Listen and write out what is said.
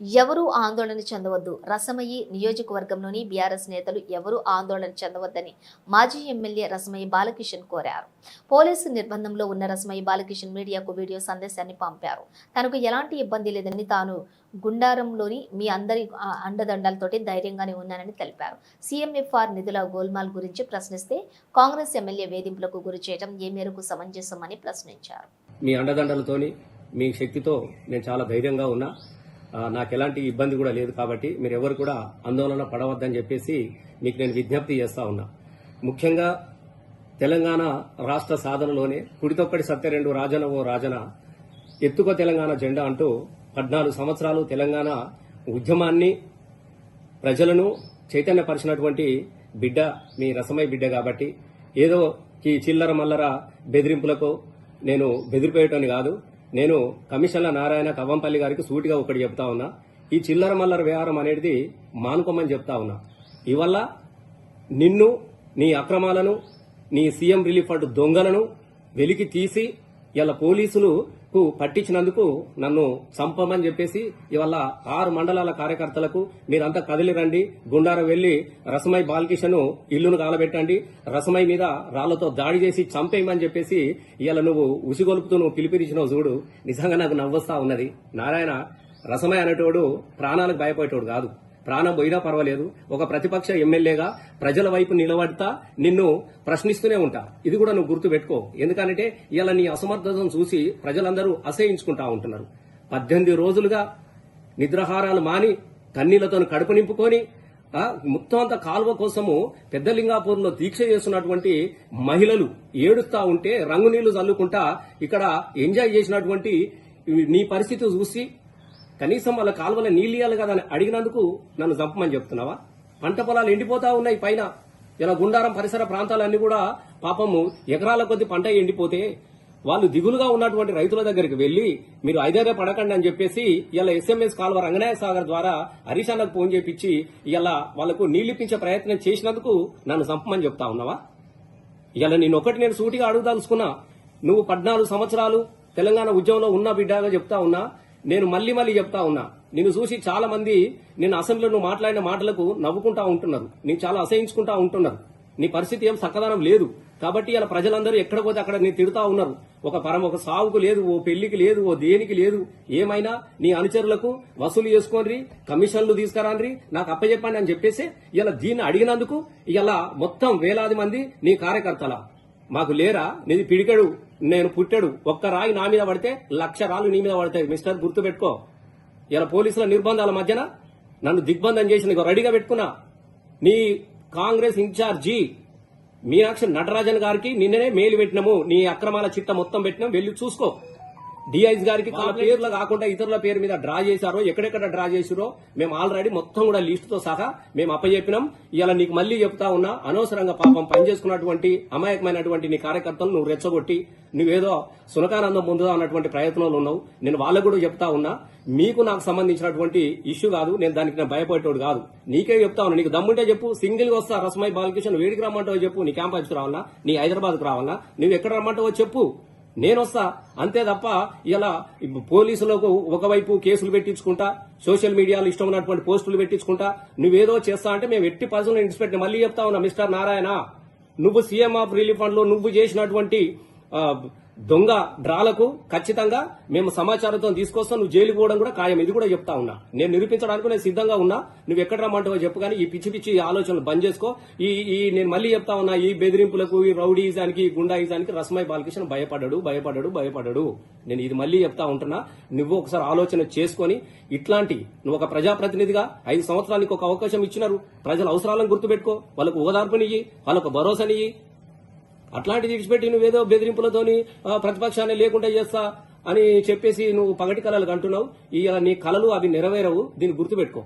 ఎవరూ ఆందోళన చెందవద్దు. రసమయ్యి నియోజకవర్గంలోని బీఆర్ఎస్ నేతలు ఎవరూ ఆందోళన చెందవద్దని మాజీ ఎమ్మెల్యే రసమయ్య బాలకిషన్ కోరారు. పోలీసు నిర్బంధంలో ఉన్న రసమయ్య బాలకిషన్ మీడియాకు వీడియో సందేశాన్ని పంపారు. తనకు ఎలాంటి ఇబ్బంది లేదని తాను గుండారంలోని మీ అందరి అండదండలతోటి ధైర్యంగానే ఉన్నానని తెలిపారు. సీఎంఎఫ్ఆర్ నిధుల గోల్మాల్ గురించి ప్రశ్నిస్తే కాంగ్రెస్ ఎమ్మెల్యే వేధింపులకు గురి చేయడం ఏ మేరకు సమంజసమని ప్రశ్నించారు. మీ అండదండలతోని మీ శక్తితో నేను చాలా ధైర్యంగా ఉన్నా. నాకు ఎలాంటి ఇబ్బంది కూడా లేదు కాబట్టి మీరు ఎవరు కూడా ఆందోళన పడవద్దని చెప్పేసి మీకు నేను విజ్ఞప్తి చేస్తా ఉన్నా. ముఖ్యంగా తెలంగాణ రాష్ట్ర సాధనలోనే కుడితొక్కడి సత్యరెండు రాజన ఓ రాజన ఎత్తుకో తెలంగాణ జెండా అంటూ పద్నాలుగు సంవత్సరాలు తెలంగాణ ఉద్యమాన్ని ప్రజలను చైతన్యపరిచినటువంటి బిడ్డ మీ రసమై బిడ్డ కాబట్టి ఏదో ఈ చిల్లర మల్లర బెదిరింపులకు నేను బెదిరిపోయటం కాదు. నేను కమిషన్ల నారాయణ కవ్వంపల్లి గారికి సూటిగా ఒకటి చెప్తా ఉన్నా. ఈ చిల్లర మల్లర వ్యవహారం అనేది మానుకోమని చెప్తా ఉన్నా. ఇవల్ల నిన్ను నీ అక్రమాలను నీ సీఎం రిలీఫ్ ఫండ్ దొంగలను వెలికి తీసి ఇలా పోలీసులు కు పట్టించినందుకు నన్ను చంపమని చెప్పేసి ఇవాళ ఆరు మండలాల కార్యకర్తలకు మీరంతా కదిలి రండి. గుండారం వెళ్ళి రసమై బాలకిషన్ ఇల్లును కాలబెట్టండి. రసమై మీద రాళ్ళతో దాడి చేసి చంపేయమని చెప్పేసి ఇవాళ నువ్వు ఉసిగొలుపుతూ నువ్వు పిలిపిరిచినావు చూడు. నిజంగా నాకు నవ్వొస్తా ఉన్నది. నారాయణ రసమై అనేటోడు ప్రాణాలకు భయపడేటోడు కాదు. ప్రాణం పోయినా పర్వాలేదు. ఒక ప్రతిపక్ష ఎమ్మెల్యేగా ప్రజల వైపు నిలబడతా నిన్ను ప్రశ్నిస్తూనే ఉంటా. ఇది కూడా నువ్వు గుర్తుపెట్టుకో. ఎందుకంటే ఇలా నీ అసమర్థతను చూసి ప్రజలందరూ అసహించుకుంటా ఉంటున్నారు. పద్దెనిమిది రోజులుగా నిద్రహారాలు మాని కన్నీళ్ళతో కడుపు నింపుకొని మొత్తం అంత కాలువ కోసము పెద్దలింగాపూర్లో దీక్ష చేస్తున్నటువంటి మహిళలు ఏడుస్తా ఉంటే రంగు నీళ్ళు చల్లుకుంటా ఇక్కడ ఎంజాయ్ చేసినటువంటి నీ పరిస్థితి చూసి కనీసం వాళ్ళ కాలువల నీళ్ళు ఇవ్వాలి కదా అని అడిగినందుకు నన్ను చంపమని చెప్తున్నావా? పంట పొలాలు ఎండిపోతా ఉన్నాయి పైన. ఇలా గుండారం పరిసర ప్రాంతాలన్నీ కూడా పాపము ఎకరాల కొద్ది పంట ఎండిపోతే వాళ్ళు దిగులుగా ఉన్నటువంటి రైతుల దగ్గరికి వెళ్ళి మీరు ఐదేదే పడకండి అని చెప్పేసి ఇలా ఎస్ఎంఎస్ కాలువ రంగనాయ సాగర్ ద్వారా హరీష్ అన్నకు ఫోన్ చేపించి ఇలా వాళ్ళకు నీళ్ళిప్పించే ప్రయత్నం చేసినందుకు నన్ను చంపమని చెప్తా ఉన్నావా? ఇలా నేను ఒకటి నేను సూటిగా అడుగుదలుచుకున్నా. నువ్వు పద్నాలుగు సంవత్సరాలు తెలంగాణ ఉద్యమంలో ఉన్న బిడ్డగా చెప్తా ఉన్నా. నేను మళ్ళీ మళ్ళీ చెప్తా ఉన్నా. నిన్ను చూసి చాలా మంది నేను అసెంబ్లీలో నువ్వు మాట్లాడిన మాటలకు నవ్వుకుంటా ఉంటున్నారు. నేను చాలా అసహించుకుంటా ఉంటున్నారు. నీ పరిస్థితి ఏం చక్కదనం లేదు. కాబట్టి ఇలా ప్రజలందరూ ఎక్కడ పోతే అక్కడ నేను తిడుతా ఉన్నారు. ఒక పరం ఒక సావుకు లేదు ఓ పెళ్ళికి లేదు ఓ దేనికి లేదు. ఏమైనా నీ అనుచరులకు వసూలు చేసుకోండి కమిషన్లు తీసుకురాండ్రి నాకు అప్పచెప్పండి అని చెప్పేసి ఇలా దీన్ని అడిగినందుకు ఇలా మొత్తం వేలాది మంది నీ కార్యకర్తల. మాకు లేరా? నీది పిడికడు నేను పుట్టాడు. ఒక్క రాయి నా మీద పడితే లక్ష రాళ్ళు నీ మీద పడతాయి. మిస్టర్ గుర్తుపెట్టుకో. ఇలా పోలీసుల నిర్బంధాల మధ్యన నన్ను దిగ్బంధం చేసి నీకు రెడీగా పెట్టుకున్నా. నీ కాంగ్రెస్ ఇన్ఛార్జి మీనాక్షి నటరాజన్ గారికి నిన్ననే మేలు పెట్టినాము. నీ అక్రమాల చిట్ట మొత్తం పెట్టినాం. వెళ్ళి చూసుకో. డిఐస్ గారికి వాళ్ళ పేర్లు కాకుండా ఇతరుల పేరు మీద డ్రా చేశారో ఎక్కడెక్కడ డ్రా చేసిరో మేము ఆల్రెడీ మొత్తం కూడా లిస్ట్తో సహా మేము అప్పచెప్పినాం ఇలా నీకు మళ్ళీ చెప్తా ఉన్నా అనవసరంగా పాపం పనిచేసుకున్నటువంటి అమాయకమైనటువంటి నీ కార్యకర్తలు నువ్వు రెచ్చగొట్టి నువ్వేదో సునకానందం పొందుదా అన్నటువంటి ప్రయత్నంలో ఉన్నావు. నేను వాళ్ళకు కూడా చెప్తా ఉన్నా మీకు నాకు సంబంధించినటువంటి ఇష్యూ కాదు నేను దానికి నేను భయపడేటోడు కాదు. నీకే చెప్తా ఉన్నా నీకు దమ్ముంటే చెప్పు సింగిల్గా వస్తా రస్మై బాలకృష్ణ వేడికి రమ్మంటావో చెప్పు నీ క్యాంపస్ రావాలా నీ హైదరాబాద్కు రావాలా నువ్వు ఎక్కడ రమ్మంటావో చెప్పు. నేను వస్తా అంతే తప్ప ఇలా పోలీసులకు ఒకవైపు కేసులు పెట్టించుకుంటా సోషల్ మీడియాలో ఇష్టం ఉన్నటువంటి పోస్టులు పెట్టించుకుంటా నువ్వేదో చేస్తా అంటే మేము ఎట్టి పర్సనల్ ఇన్స్పెక్టర్ మళ్ళీ చెప్తా ఉన్నా మిస్టర్ నారాయణ నువ్వు సీఎం ఆఫ్ రిలీఫ్ ఫండ్లో నువ్వు చేసినటువంటి దొంగ డ్రాలకు ఖచ్చితంగా మేము సమాచారంతో తీసుకొస్తాం నువ్వు జైలు పోవడం కూడా ఖాయం. ఇది కూడా చెప్తా ఉన్నా. నేను నిరూపించడానికి నేను సిద్ధంగా ఉన్నా. నువ్వు ఎక్కడ రమ్మంటావో చెప్పు కానీ ఈ పిచ్చి పిచ్చి ఆలోచనలు బంద్ చేసుకో. ఈ ఈ నేను మళ్ళీ చెప్తా ఉన్నా ఈ బెదిరింపులకు ఈ రౌడీజానికి ఈ గుండాయిజానికి రస్మై బాలకృష్ణ భయపడ్డాడు భయపడ్డాడు భయపడ్డాడు. నేను ఇది మళ్ళీ చెప్తా ఉంటున్నా. నువ్వు ఒకసారి ఆలోచన చేసుకొని ఇట్లాంటి నువ్వు ఒక ప్రజాప్రతినిధిగా ఐదు సంవత్సరానికి ఒక అవకాశం ఇచ్చినారు. ప్రజల అవసరాలను గుర్తుపెట్టుకో. వాళ్ళకు ఓదార్పునియ్యి వాళ్ళకు భరోసానియ్యి. అట్లాంటిది విడిచిపెట్టి నువ్వేదో బెదిరింపులతోని ప్రతిపక్షాన్ని లేకుండా చేస్తా అని చెప్పేసి నువ్వు పగటి కళలు అంటున్నావు. ఈ నీ కళలు అవి నెరవేరవు దీన్ని గుర్తుపెట్టుకో.